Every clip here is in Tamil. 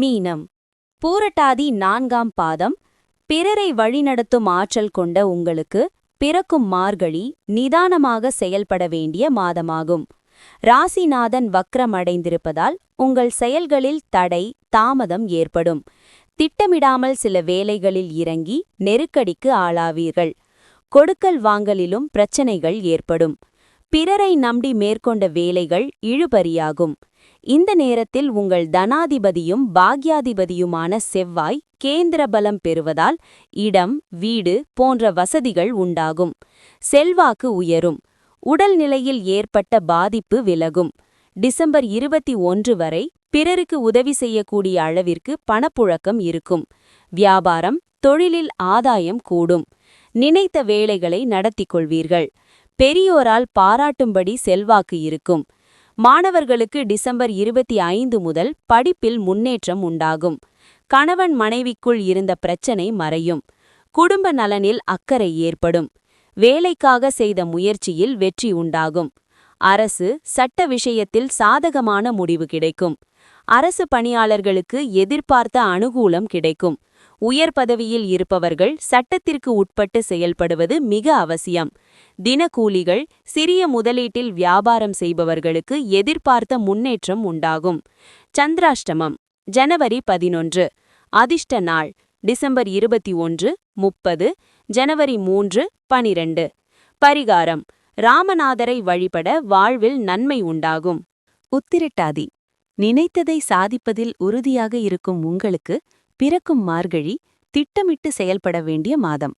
மீனம். பூரட்டாதி நான்காம் பாதம். பிறரை வழிநடத்தும் ஆற்றல் கொண்ட உங்களுக்கு பிறக்கும் மார்கழி நிதானமாக செயல்பட வேண்டிய மாதமாகும். ராசிநாதன் வக்ரமடைந்திருப்பதால் உங்கள் செயல்களில் தடை தாமதம் ஏற்படும். திட்டமிடாமல் சில வேலைகளில் இறங்கி நெருக்கடிக்கு ஆளாவீர்கள். கொடுக்கல் வாங்கலிலும் பிரச்சனைகள் ஏற்படும். பிறரை நம்பி மேற்கொண்ட வேலைகள் இழுபறியாகும். இந்த நேரத்தில் உங்கள் தனாதிபதியும் பாக்யாதிபதியுமான செவ்வாய் கேந்திர பலம் பெறுவதால் இடம் வீடு போன்ற வசதிகள் உண்டாகும். செல்வாக்கு உயரும். உடல்நிலையில் ஏற்பட்ட பாதிப்பு விலகும். டிசம்பர் இருபத்தி ஒன்று வரை பிறருக்கு உதவி செய்யக்கூடிய அளவிற்கு பணப்புழக்கம் இருக்கும். வியாபாரம் தொழிலில் ஆதாயம் கூடும். நினைத்த வேலைகளை நடத்திக் கொள்வீர்கள். பெரியோரால் பாராட்டும்படி செல்வாக்கு இருக்கும். மாணவர்களுக்கு டிசம்பர் இருபத்தி ஐந்து முதல் படிப்பில் முன்னேற்றம் உண்டாகும். கணவன் மனைவிக்குள் இருந்த பிரச்சனை மறையும். குடும்ப நலனில் அக்கறை ஏற்படும். வேலைக்காக செய்த முயற்சியில் வெற்றி உண்டாகும். அரசு சட்ட விஷயத்தில் சாதகமான முடிவு கிடைக்கும். அரசு பணியாளர்களுக்கு எதிர்பார்த்த அனுகூலம் கிடைக்கும். உயர் பதவியில் இருப்பவர்கள் சட்டத்திற்கு உட்பட்டு செயல்படுவது மிக அவசியம். தினக்கூலிகள் சிறிய முதலீட்டில் வியாபாரம் செய்பவர்களுக்கு எதிர்பார்த்த முன்னேற்றம் உண்டாகும். சந்திராஷ்டமம் ஜனவரி பதினொன்று. அதிர்ஷ்ட நாள் டிசம்பர் இருபத்தி ஒன்று முப்பது. ஜனவரி மூன்று பனிரெண்டு. பரிகாரம் ராமநாதரை வழிபட வாழ்வில் நன்மை உண்டாகும். உத்திரட்டாதி நினைத்ததை சாதிப்பதில் உறுதியாக இருக்கும் உங்களுக்கு பிறக்கும் மார்கழி திட்டமிட்டு செயல்பட வேண்டிய மாதம்.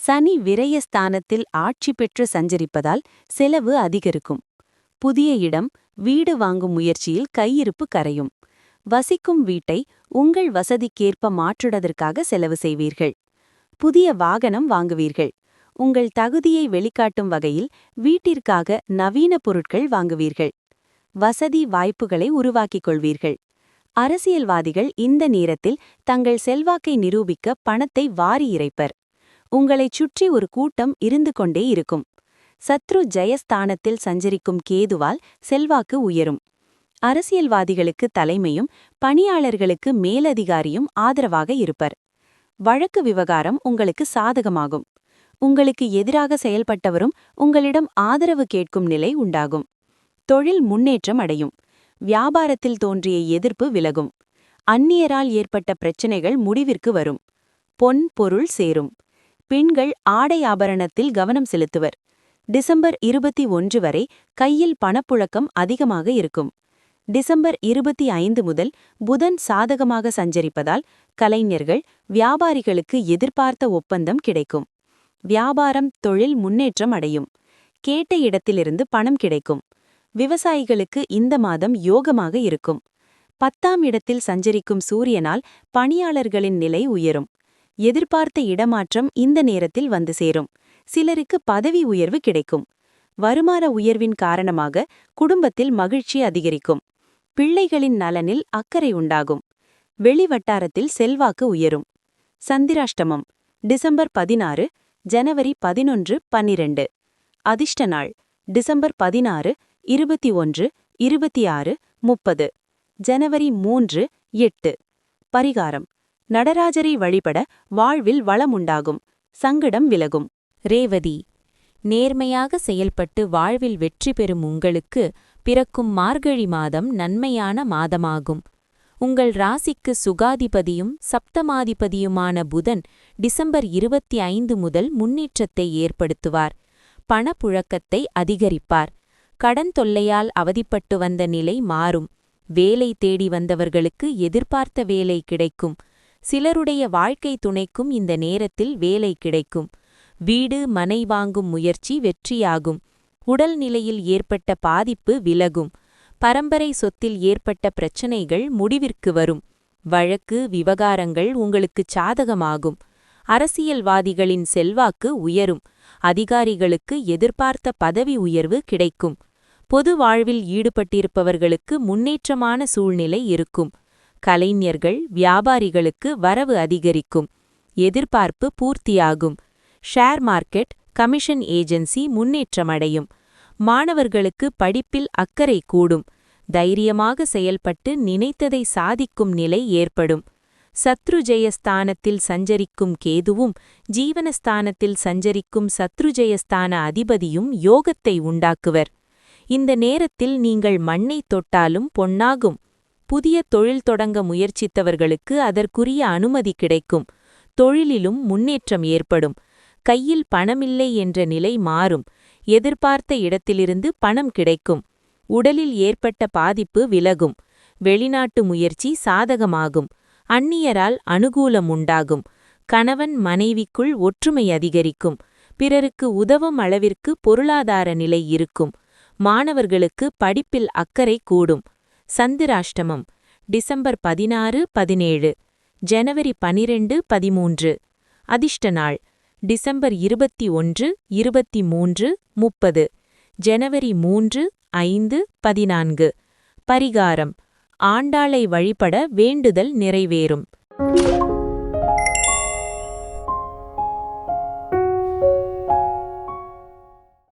சனி விரயஸ்தானத்தில் ஆட்சி பெற்று சஞ்சரிப்பதால் செலவு அதிகரிக்கும். புதிய இடம் வீடு வாங்கும் முயற்சியில் கையிருப்பு கரையும். வசிக்கும் வீட்டை உங்கள் வசதிக்கேற்ப மாற்றுவதற்காக செலவு செய்வீர்கள். புதிய வாகனம் வாங்குவீர்கள். உங்கள் தகுதியை வெளிக்காட்டும் வகையில் வீட்டிற்காக நவீன பொருட்கள் வாங்குவீர்கள். வசதி வாய்ப்புகளை உருவாக்கிக் கொள்வீர்கள். அரசியல்வாதிகள் இந்த நேரத்தில் தங்கள் செல்வாக்கை நிரூபிக்க பணத்தை வாரி இறைப்பர். உங்களைச் சுற்றி ஒரு கூட்டம் இருந்து கொண்டே இருக்கும். சத்ரு ஜெயஸ்தானத்தில் சஞ்சரிக்கும் கேதுவால் செல்வாக்கு உயரும். அரசியல்வாதிகளுக்கு தலைமையும் பணியாளர்களுக்கு மேலதிகாரியும் ஆதரவாக இருப்பர். வழக்கு விவகாரம் உங்களுக்கு சாதகமாகும். உங்களுக்கு எதிராக செயல்பட்டவரும் உங்களிடம் ஆதரவு கேட்கும் நிலை உண்டாகும். தொழில் முன்னேற்றம் அடையும். வியாபாரத்தில் தோன்றிய எதிர்ப்பு விலகும். அந்நியரால் ஏற்பட்ட பிரச்சினைகள் முடிவிற்கு வரும். பொன் பொருள் சேரும். பெண்கள் ஆடை ஆபரணத்தில் கவனம் செலுத்துவர். டிசம்பர் இருபத்தி ஒன்று வரை கையில் பணப்புழக்கம் அதிகமாக இருக்கும். டிசம்பர் இருபத்தி ஐந்து முதல் புதன் சாதகமாக சஞ்சரிப்பதால் கலைஞர்கள் வியாபாரிகளுக்கு எதிர்பார்த்த ஒப்பந்தம் கிடைக்கும். வியாபாரம் தொழில் முன்னேற்றம் அடையும். கேட்ட இடத்திலிருந்து பணம் கிடைக்கும். விவசாயிகளுக்கு இந்த மாதம் யோகமாக இருக்கும். பத்தாம் இடத்தில் சஞ்சரிக்கும் சூரியனால் பணியாளர்களின் நிலை உயரும். எதிர்பார்த்த இடமாற்றம் இந்த நேரத்தில் வந்து சேரும். சிலருக்கு பதவி உயர்வு கிடைக்கும். வருமான உயர்வின் காரணமாக குடும்பத்தில் மகிழ்ச்சி அதிகரிக்கும். பிள்ளைகளின் நலனில் அக்கறை உண்டாகும். வெளிவட்டாரத்தில் செல்வாக்கு உயரும். சந்திராஷ்டமம் டிசம்பர் பதினாறு ஜனவரி பதினொன்று பன்னிரண்டு. அதிர்ஷ்ட நாள் டிசம்பர் பதினாறு இருபத்தி ஒன்று இருபத்தி ஆறு முப்பது. ஜனவரி மூன்று எட்டு. பரிகாரம். நடராஜரை வழிபட வாழ்வில் வளமுண்டாகும். சங்கடம் விலகும். ரேவதி. நேர்மையாக செயல்பட்டு வாழ்வில் வெற்றி பெறும் உங்களுக்கு பிறக்கும் மார்கழி மாதம் நன்மையான மாதமாகும். உங்கள் ராசிக்கு சுகாதிபதியும் சப்தமாதிபதியுமான புதன் டிசம்பர் இருபத்தி ஐந்து முதல் முன்னேற்றத்தை ஏற்படுத்துவார். பணப்புழக்கத்தை அதிகரிப்பார். கடன் தொல்லையால் அவதிப்பட்டு வந்த நிலை மாறும். வேலை தேடி வந்தவர்களுக்கு எதிர்பார்த்த வேலை கிடைக்கும். சிலருடைய வாழ்க்கை துணைக்கும் இந்த நேரத்தில் வேலை கிடைக்கும். வீடு மனை வாங்கும் முயற்சி வெற்றியாகும். உடல்நிலையில் ஏற்பட்ட பாதிப்பு விலகும். பரம்பரை சொத்தில் ஏற்பட்ட பிரச்சனைகள் முடிவிற்கு வரும். வழக்கு விவகாரங்கள் உங்களுக்கு சாதகமாகும். அரசியல்வாதிகளின் செல்வாக்கு உயரும். அதிகாரிகளுக்கு எதிர்பார்த்த பதவி உயர்வு கிடைக்கும். பொது வாழ்வில் ஈடுபட்டிருப்பவர்களுக்கு முன்னேற்றமான சூழ்நிலை இருக்கும். கலைஞர்கள் வியாபாரிகளுக்கு வரவு அதிகரிக்கும். எதிர்பார்ப்பு பூர்த்தியாகும். ஷேர் மார்க்கெட் கமிஷன் ஏஜென்சி முன்னேற்றமடையும். மாணவர்களுக்கு படிப்பில் அக்கறை கூடும். தைரியமாக செயல்பட்டு நினைத்ததை சாதிக்கும் நிலை ஏற்படும். சத்ருஜயஸ்தானத்தில் சஞ்சரிக்கும் கேதுவும் ஜீவனஸ்தானத்தில் சஞ்சரிக்கும் சத்ருஜயஸ்தான அதிபதியும் யோகத்தை உண்டாக்குவர். இந்த நேரத்தில் நீங்கள் மண்ணை தொட்டாலும் பொன்னாகும். புதிய தொழில் தொடங்க முயற்சித்தவர்களுக்கு அதற்குரிய அனுமதி கிடைக்கும். தொழிலிலும் முன்னேற்றம் ஏற்படும். கையில் பணமில்லை என்ற நிலை மாறும். எதிர்பார்த்த இடத்திலிருந்து பணம் கிடைக்கும். உடலில் ஏற்பட்ட பாதிப்பு விலகும். வெளிநாட்டு முயற்சி சாதகமாகும். அந்நியரால் அனுகூலம் உண்டாகும். கணவன் மனைவிக்குள் ஒற்றுமை அதிகரிக்கும். பிறருக்கு உதவும் அளவிற்கு பொருளாதார நிலை இருக்கும். மாணவர்களுக்கு படிப்பில் அக்கறை கூடும். சந்திராஷ்டமம் டிசம்பர் பதினாறு பதினேழு ஜனவரி பனிரெண்டு பதிமூன்று. அதிர்ஷ்ட நாள் டிசம்பர் இருபத்தி ஒன்று இருபத்தி மூன்று முப்பது. ஜனவரி மூன்று ஐந்து பதினான்கு. பரிகாரம் ஆண்டாளை வழிபட வேண்டுதல் நிறைவேறும்.